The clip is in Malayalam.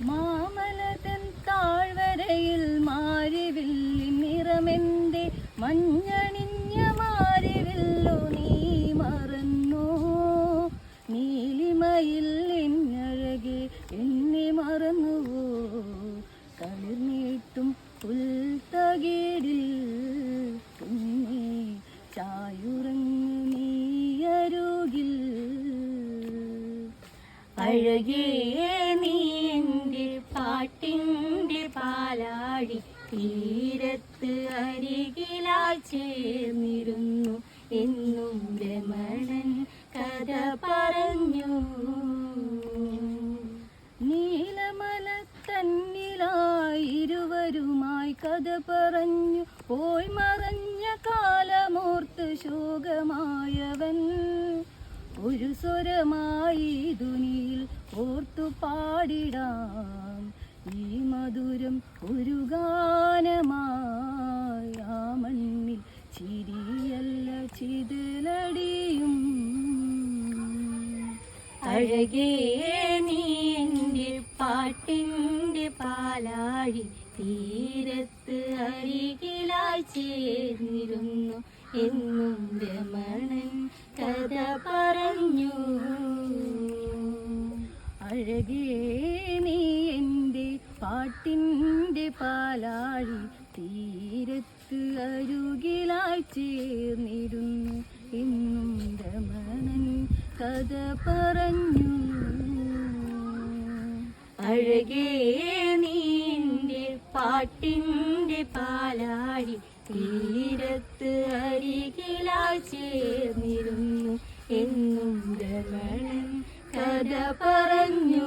മാമലതൻ താഴ്വരയിൽ മാരിവിൽ നിറമെന്റെ മഞ്ഞണിഞ്ഞ മാരിവില്ലോ നീ മറന്നോ? നീലിമയിൽ എന്നഴകെ എന്നെ മറന്നുവോ? പുൽത്തകീടിൽ കുഞ്ഞേ ചായുറങ്ങു നീയരുകിൽ അഴകേ പാട്ടിന്റെ പാലാഴി തീരത്ത് അരികിലാൽ ചേർന്നിരുന്നു എന്നും രമണൻ കഥ പറഞ്ഞു. നീലമല തന്നിലായി ഇരുവരുമായി കഥ പറഞ്ഞു. പോയി മറഞ്ഞ കാലമോർത്ത് ശോകമായവൻ. ഒരു സ്വരമായി ദുനിയിൽ ഓർത്തു പാടിടാം. ചിതലടിയും അഴകേ നീ എന്റെ പാട്ടിന്റെ പാലാഴി തീരത്ത് അരികിലായി ചേർന്നിരുന്നു എന്നും രമണൻ കഥ പറഞ്ഞു. അഴകേ നീ എന്റെ പാട്ടിന്റെ പാലാഴി തീരത്ത് അരുകിലായി ചേർന്നിരുന്നു കഥ പറഞ്ഞു. അഴകേ നീ എന്റെ പാട്ടിന്റെ പാലാടി തീരത്ത് അരികിലായി ചേർന്നിരുന്നു. എന്നും രമണൻ കഥ പറഞ്ഞു.